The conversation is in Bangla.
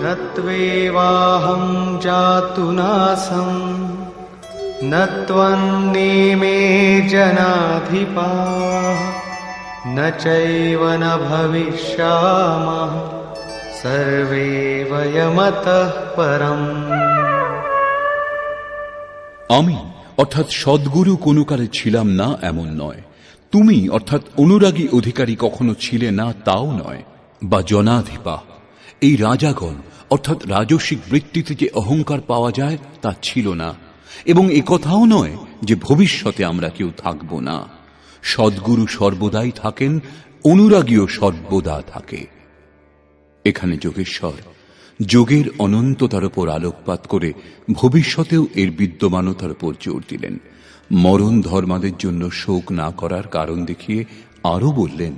न त्वेवाहं जातु नासं न त्वन्नेमे जनाधिपाः न चैव न भविष्यामः सर्वे वयमतः परम् আমি অর্থাৎ সদ্গুরু কোনো কালে ছিলাম না এমন নয় তুমি অর্থাৎ অনুরাগী অধিকারী কখনো ছিলে না তাও নয় বা জনাধিপা এই রাজাগণ, অর্থাৎ রাজস্বিক বৃত্তিতে যে অহংকার পাওয়া যায়, তা ছিল না। এবং কথাও নয় যে ভবিষ্যতে আমরা কেউ থাকব না। সদ্গুরু সর্বদাই থাকেন, অনুরাগীও সর্বদা থাকে। এখানে যোগেশ্বর, যোগের অনন্ততার উপর আলোকপাত করে ভবিষ্যতেও এর বিদ্যমানতার উপর জোর দিলেন। মরণ ধর্মাদের জন্য শোক না করার কারণ দেখিয়ে আরও বললেন